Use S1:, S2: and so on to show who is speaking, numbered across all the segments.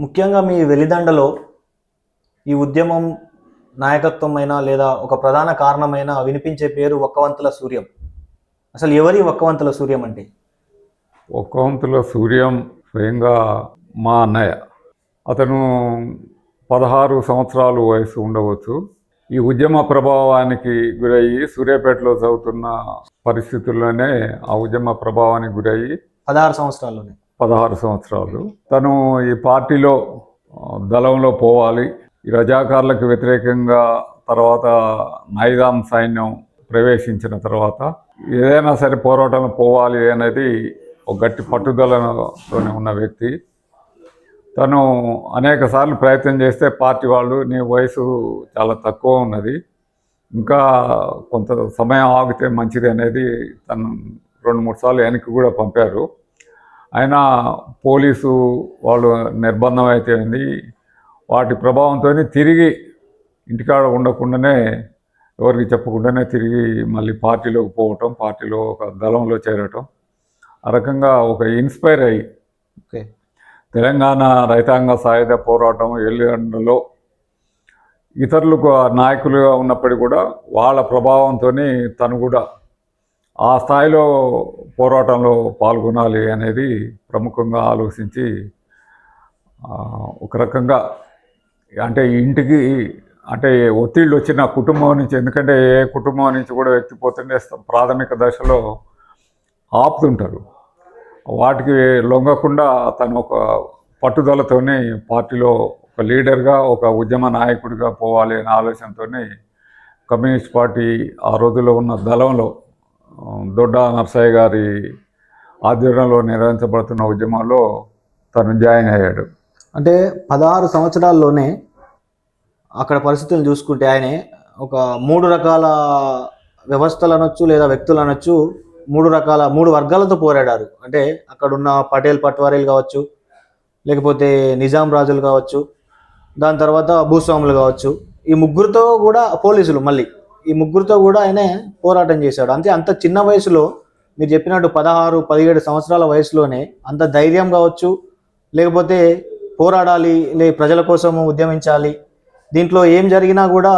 S1: ముఖ్యంగా మీ వెలిదండలో ఈ ఉద్యమం నాయకత్వమైన లేదా ఒక ప్రధాన కారణమైన వినిపించే పేరు ఒక్కవంతుల సూర్యం. అసలు ఎవరి ఒక్కవంతుల సూర్యం అంటే
S2: ఒక్కవంతుల సూర్యం స్వయంగా మా అన్నయ్య. అతను పదహారు సంవత్సరాలు వయసు ఉండవచ్చు. ఈ ఉద్యమ ప్రభావానికి గురయ్యి సూర్యాపేటలో చదువుతున్న పరిస్థితుల్లోనే ఆ ఉద్యమ ప్రభావానికి గురయ్యి
S1: పదహారు సంవత్సరాల్లోనే.
S2: పదహారు సంవత్సరాలు. తను ఈ పార్టీలో దళంలో పోవాలి. ఈ రజాకారులకు వ్యతిరేకంగా తర్వాత నైజాం సైన్యం ప్రవేశించిన తర్వాత ఏదైనా సరే పోరాటం పోవాలి అనేది ఒక గట్టి పట్టుదలతోనే ఉన్న వ్యక్తి. తను అనేక సార్లు ప్రయత్నం చేస్తే పార్టీ వాళ్ళు నీ వయసు చాలా తక్కువ ఉన్నది. ఇంకా కొంత సమయం ఆగితే మంచిది అనేది తను రెండు మూడు సార్లు వెనక్కి కూడా పంపారు. అయినా పోలీసు వాళ్ళు నిర్బంధం అయిపోయింది వాటి ప్రభావంతో తిరిగి ఇంటికాడ ఉండకుండానే ఎవరికి చెప్పకుండానే తిరిగి మళ్ళీ పార్టీలోకి పోవటం పార్టీలో ఒక దళంలో చేరటం. ఆ రకంగా ఒక ఇన్స్పైర్ అయ్యి
S1: ఓకే.
S2: తెలంగాణ రైతాంగ సాయుధ పోరాటం ఎల్లుగండలో ఇతరులకు నాయకులుగా ఉన్నప్పటికీ కూడా వాళ్ళ ప్రభావంతో తను కూడా ఆ స్థాయిలో పోరాటంలో పాల్గొనాలి అనేది ప్రముఖంగా ఆలోచించి ఒక రకంగా అంటే ఇంటికి అంటే ఒత్తిళ్ళు వచ్చిన కుటుంబం నుంచి ఎందుకంటే ఏ కుటుంబం నుంచి కూడా వ్యక్తి పోతుంటే ప్రాథమిక దశలో ఆపుతుంటారు. వాటికి లొంగకుండా తను ఒక పట్టుదలతోనే పార్టీలో ఒక లీడర్గా ఒక ఉద్యమ నాయకుడిగా పోవాలి అనే ఆలోచనతోనే కమ్యూనిస్ట్ పార్టీ ఆ రోజుల్లో ఉన్న దళంలో దొడ్డ నర్సయ్య గారి ఆధ్వర్యంలో నిర్వహించబడుతున్న ఉద్యమంలో తను జాయిన్ అయ్యాడు.
S1: అంటే పదహారు సంవత్సరాల్లోనే అక్కడ పరిస్థితులను చూసుకుంటే ఆయనే ఒక మూడు రకాల వ్యవస్థలు అనొచ్చు లేదా వ్యక్తులు అనొచ్చు మూడు రకాల మూడు వర్గాలతో పోరాడారు. అంటే అక్కడ ఉన్న పటేల్ పట్వారీలు కావచ్చు లేకపోతే నిజాం రాజులు కావచ్చు దాని తర్వాత భూస్వాములు కావచ్చు. ఈ ముగ్గురితో కూడా పోలీసులు మళ్ళీ ఈ ముగ్గురితో కూడా ఆయన పోరాటం చేశాడు. అంతే అంత చిన్న వయసులో మీరు చెప్పినట్టు పదహారు పదిహేడు సంవత్సరాల వయసులోనే అంత ధైర్యం కావచ్చు లేకపోతే పోరాడాలి లే ప్రజల కోసం ఉద్యమించాలి దీంట్లో ఏం జరిగినా కూడా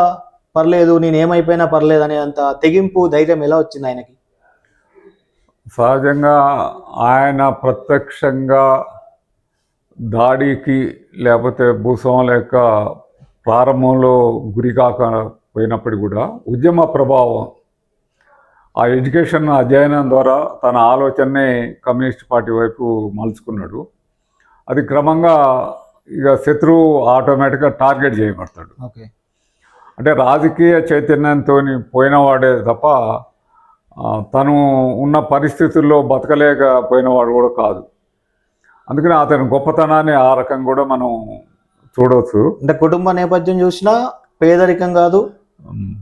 S1: పర్లేదు నేను ఏమైపోయినా పర్లేదు అనే అంత తెగింపు ధైర్యం ఎలా వచ్చింది ఆయనకి?
S2: సహజంగా ఆయన ప్రత్యక్షంగా దాడికి లేకపోతే భూస్వాముల యొక్క ప్రారంభంలో గురి కాకపోయినప్పటికీ కూడా ఉద్యమ ప్రభావం ఆ ఎడ్యుకేషన్ అధ్యయనం ద్వారా తన ఆలోచనని కమ్యూనిస్ట్ పార్టీ వైపు మలుచుకున్నాడు. అది క్రమంగా ఇక శత్రువు ఆటోమేటిక్గా టార్గెట్ చేయబడతాడు.
S1: ఓకే.
S2: అంటే రాజకీయ చైతన్యంతో పోయినవాడే తప్ప తను ఉన్న పరిస్థితుల్లో బతకలేకపోయినవాడు కూడా కాదు. అందుకని అతని గొప్పతనాన్ని ఆ రకంగా కూడా మనం చూడవచ్చు
S1: అంటే కుటుంబ నేపథ్యం చూసినా పేదరికం కాదు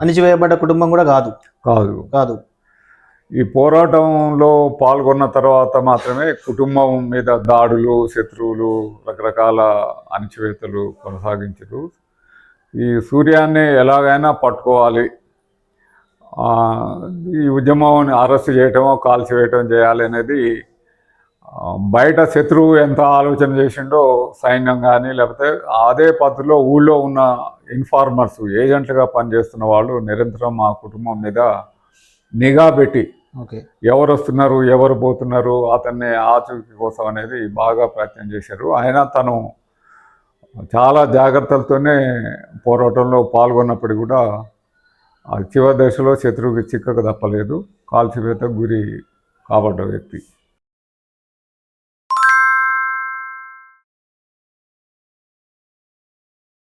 S1: అణిచివేయబడ్డ కుటుంబం కూడా కాదు.
S2: కాదు.
S1: కాదు.
S2: ఈ పోరాటంలో పాల్గొన్న తర్వాత మాత్రమే కుటుంబం మీద దాడులు శత్రువులు రకరకాల అణచివేతలు కొనసాగించరు. ఈ సూర్యాన్ని ఎలాగైనా పట్టుకోవాలి. ఈ ఉద్యమాన్ని అరెస్ట్ చేయటమో కాల్చివేయటం చేయాలి అనేది బయట శత్రువు ఎంత ఆలోచన చేసిండో సైన్యం కానీ లేకపోతే అదే పద్ధతిలో ఊళ్ళో ఉన్న ఇన్ఫార్మర్స్ ఏజెంట్లుగా పనిచేస్తున్న వాళ్ళు నిరంతరం మా కుటుంబం మీద నిఘా పెట్టి
S1: ఓకే.
S2: ఎవరు వస్తున్నారు ఎవరు పోతున్నారు అతన్ని ఆచూకీ కోసం అనేది బాగా ప్రయత్నం చేశారు. అయినా తను చాలా జాగ్రత్తలతోనే పోరాటంలో పాల్గొన్నప్పటికీ కూడా ఆ చివరి దశలో శత్రువుకి చిక్కక తప్పలేదు. కాల్చివేత గురి కాబడ్డ వ్యక్తి.